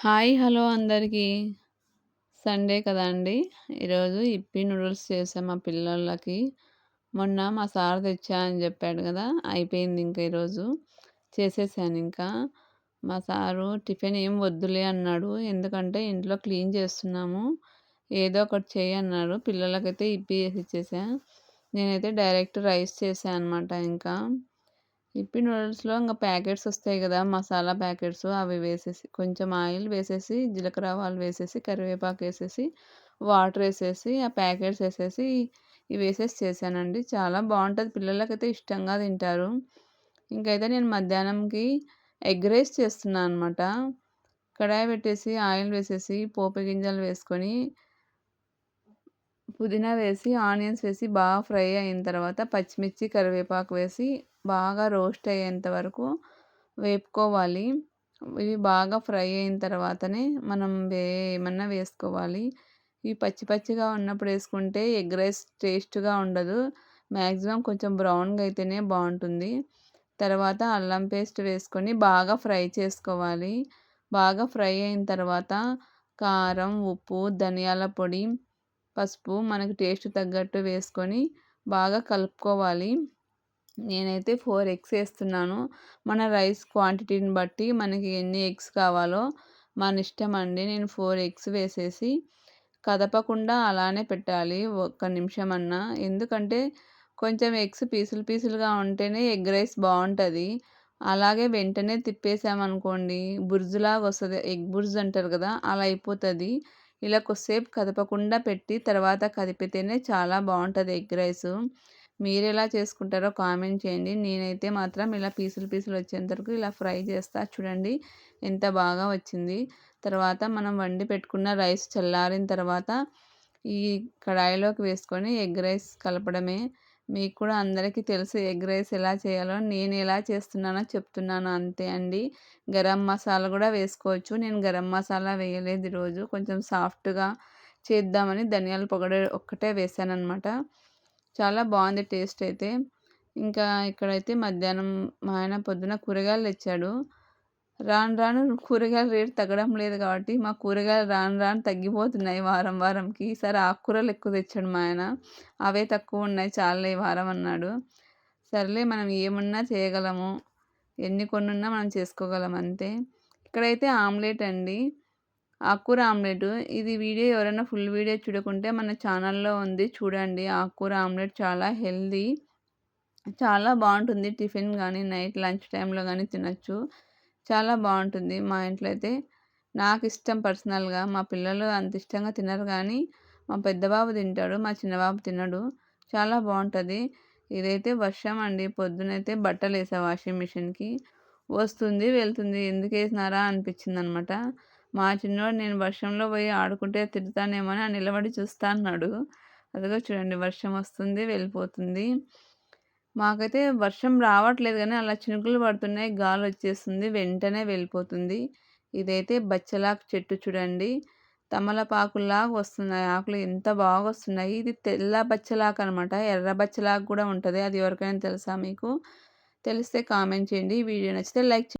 Hi hello అందరికీ. Sunday కదా అండి. ఈరోజు ఇప్పి నూడిల్స్ చేసాం మా పిల్లలకి. మొన్న మా సార్ తెచ్చా అని చెప్పాడు కదా అయిపోయింది ఇంకా ఈరోజు. చేసేసాను ఇంకా. మా సారు టిఫిన్ ఏం వద్దులే అన్నాడు. ఎందుకంటే ఇంట్లో క్లీన్ చేస్తున్నాము. ఏదో ఒకటి చేయి అన్నాడు పిల్లలకైతే ఇప్పి చేసి ఇచ్చేసా. నేనైతే డైరెక్ట్ రైస్ చేశాను అనమాట ఇంకా. ఇప్పి నూడిల్స్లో ఇంకా ప్యాకెట్స్ వస్తాయి కదా! మసాలా ప్యాకెట్స్ అవి వేసేసి కొంచెం ఆయిల్ వేసేసి జీలకర్ర ఆవాలు వేసేసి కరివేపాకు వేసేసి వాటర్ వేసేసి ఆ ప్యాకెట్స్ వేసేసి ఇవి వేసేసి చేశానండి. చాలా బాగుంటుంది. పిల్లలకైతే ఇష్టంగా తింటారు. ఇంకైతే నేను మధ్యాహ్నంకి ఎగ్ రైస్ చేస్తున్నాను అనమాట కడాయి పెట్టేసి ఆయిల్ వేసేసి పోపు గింజలు వేసుకొని పుదీనా వేసి ఆనియన్స్ వేసి బాగా ఫ్రై అయిన తర్వాత పచ్చిమిర్చి కరివేపాకు వేసి బాగా రోస్ట్ అయ్యేంత వరకు వేపుకోవాలి. ఇవి బాగా ఫ్రై అయిన తర్వాతనే మనం వే ఏమన్నా వేసుకోవాలి. ఇవి పచ్చి పచ్చిగా ఉన్నప్పుడు వేసుకుంటే ఎగ్ రైస్ టేస్ట్గా ఉండదు. మ్యాక్సిమం కొంచెం బ్రౌన్గా అయితేనే బాగుంటుంది. తర్వాత అల్లం పేస్ట్ వేసుకొని బాగా ఫ్రై చేసుకోవాలి. బాగా ఫ్రై అయిన తర్వాత కారం ఉప్పు ధనియాల పొడి పసుపు మనకు టేస్ట్ తగ్గట్టు వేసుకొని బాగా కలుపుకోవాలి. నేనైతే ఫోర్ ఎగ్స్ వేస్తున్నాను. మన రైస్ క్వాంటిటీని బట్టి మనకి ఎన్ని ఎగ్స్ కావాలో మన ఇష్టం అండి నేను ఫోర్ ఎగ్స్ వేసేసి కదపకుండా అలానే పెట్టాలి ఒక్క నిమిషం అన్నా ఎందుకంటే కొంచెం ఎగ్స్ పీసులు పీసులుగా ఉంటేనే ఎగ్ రైస్ బాగుంటుంది. అలాగే వెంటనే తిప్పేసామనుకోండి బుర్జులాగా వస్తుంది. ఎగ్ బుర్జ్ అంటారు కదా అలా అయిపోతుంది. ఇలా కొద్దిసేపు కదపకుండా పెట్టి తర్వాత కదిపితేనే చాలా బాగుంటుంది ఎగ్ రైస్. మీరు ఎలా చేసుకుంటారో కామెంట్ చేయండి. నేనైతే మాత్రం ఇలా పీసులు పీసులు వచ్చేంత వరకు ఇలా ఫ్రై చేస్తా. చూడండి ఎంత బాగా వచ్చింది. తర్వాత మనం వండి పెట్టుకున్న రైస్ చల్లారిన తర్వాత ఈ కడాయిలోకి వేసుకొని ఎగ్ రైస్ కలపడమే. మీకు కూడా అందరికీ తెలుసు ఎగ్ రైస్ ఎలా చేయాలో. నేను ఎలా చేస్తున్నానో చెప్తున్నాను అంతే అండి. గరం మసాలా కూడా వేసుకోవచ్చు. నేను గరం మసాలా వేయలేదు ఈరోజు. కొంచెం సాఫ్ట్గా చేద్దామని ధనియాల పొగడ ఒక్కటే వేసాను అనమాట చాలా బాగుంది టేస్ట్ అయితే. ఇంకా ఇక్కడైతే మధ్యాహ్నం మా ఆయన పొద్దున కూరగాయలు తెచ్చాడు. రాను రాను కూరగాయల రేటు తగ్గడం లేదు కాబట్టి మా కూరగాయలు రాను రాను తగ్గిపోతున్నాయి వారం వారంకి. ఈసారి ఆకుకూరలు ఎక్కువ తెచ్చాడు మా ఆయన. అవే తక్కువ ఉన్నాయి చాలే వారం అన్నాడు. సర్లే మనం ఏమున్నా చేయగలము. ఎన్ని కొన్నున్నా మనం చేసుకోగలం అంతే. ఇక్కడైతే ఆమ్లెట్ అండి. ఆకుకూర ఆమ్లెట్. ఇది వీడియో ఎవరైనా ఫుల్ వీడియో చూడకుంటే మన ఛానల్లో ఉంది చూడండి. ఆకుకూర ఆమ్లెట్ చాలా హెల్దీ చాలా బాగుంటుంది. టిఫిన్ కానీ నైట్ లంచ్ టైంలో కానీ తినచ్చు. చాలా బాగుంటుంది. మా ఇంట్లో అయితే నాకు ఇష్టం పర్సనల్గా. మా పిల్లలు అంత ఇష్టంగా తినరు కానీ మా పెద్ద బాబు తింటాడు మా చిన్నబాబు తినడు. చాలా బాగుంటుంది. ఇదైతే వర్షం అండి. పొద్దునైతే బట్టలు వేసా వాషింగ్ మిషన్కి. వస్తుంది వెళ్తుంది. ఎందుకు వేసినారా అనిపించింది అనమాట మా చిన్నోడు నేను వర్షంలో పోయి ఆడుకుంటే తిడతానేమో అని నిలబడి చూస్తా అన్నాడు. అదిగో చూడండి వర్షం వస్తుంది వెళ్ళిపోతుంది. మాకైతే వర్షం రావట్లేదు కానీ అలా చినుకులు పడుతున్నాయి గాలి వచ్చేస్తుంది వెంటనే వెళ్ళిపోతుంది. ఇదైతే బచ్చలాకు చెట్టు చూడండి. తమలపాకులాగా వస్తున్నాయి ఆకులు ఎంత బాగా వస్తున్నాయి. ఇది తెల్ల బచ్చలాకు అనమాట ఎర్ర బచ్చలాకు కూడా ఉంటుంది. అది ఎవరికైనా తెలుసా మీకు? తెలిస్తే కామెంట్ చేయండి. వీడియో నచ్చితే లైక్